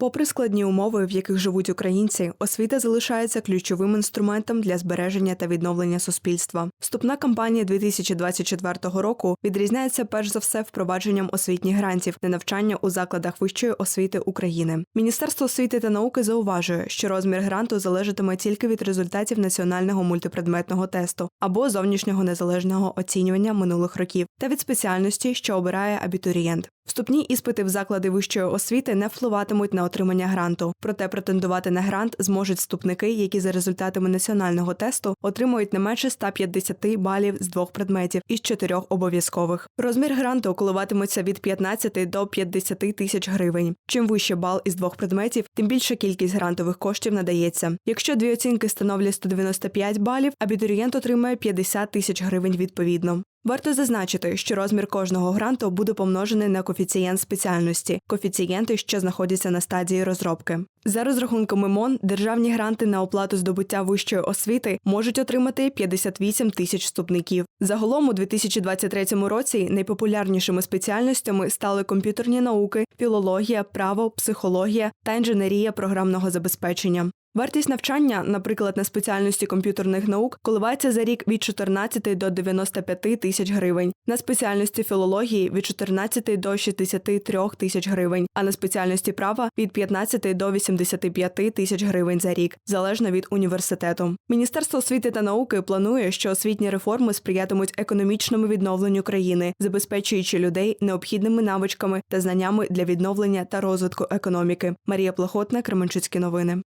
Попри складні умови, в яких живуть українці, освіта залишається ключовим інструментом для збереження та відновлення суспільства. Вступна кампанія 2024 року відрізняється перш за все впровадженням освітніх грантів на навчання у закладах вищої освіти України. Міністерство освіти та науки зауважує, що розмір гранту залежатиме тільки від результатів національного мультипредметного тесту або зовнішнього незалежного оцінювання минулих років та від спеціальності, що обирає абітурієнт. Вступні іспити в заклади вищої освіти не впливатимуть на отримання гранту. Проте претендувати на грант зможуть вступники, які за результатами національного тесту отримують не менше 150 балів з двох предметів із чотирьох обов'язкових. Розмір гранту коливатиметься від 15 до 50 тисяч гривень. Чим вище бал із двох предметів, тим більша кількість грантових коштів надається. Якщо дві оцінки становлять 195 балів, абітурієнт отримає 50 тисяч гривень відповідно. Варто зазначити, що розмір кожного гранту буде помножений на коефіцієнт спеціальності, коефіцієнти, що знаходяться на стадії розробки. За розрахунками МОН, державні гранти на оплату здобуття вищої освіти можуть отримати 58 тисяч вступників. Загалом у 2023 році найпопулярнішими спеціальностями стали комп'ютерні науки, філологія, право, психологія та інженерія програмного забезпечення. Вартість навчання, наприклад, на спеціальності комп'ютерних наук, коливається за рік від 14 до 95 тисяч гривень, на спеціальності філології від 14 до 63 тисяч гривень, а на спеціальності права від 15 до 85 тисяч гривень за рік, залежно від університету. Міністерство освіти та науки планує, що освітні реформи сприятимуть економічному відновленню країни, забезпечуючи людей необхідними навичками та знаннями для відновлення та розвитку економіки. Марія Плохотна, Кременчуцькі новини.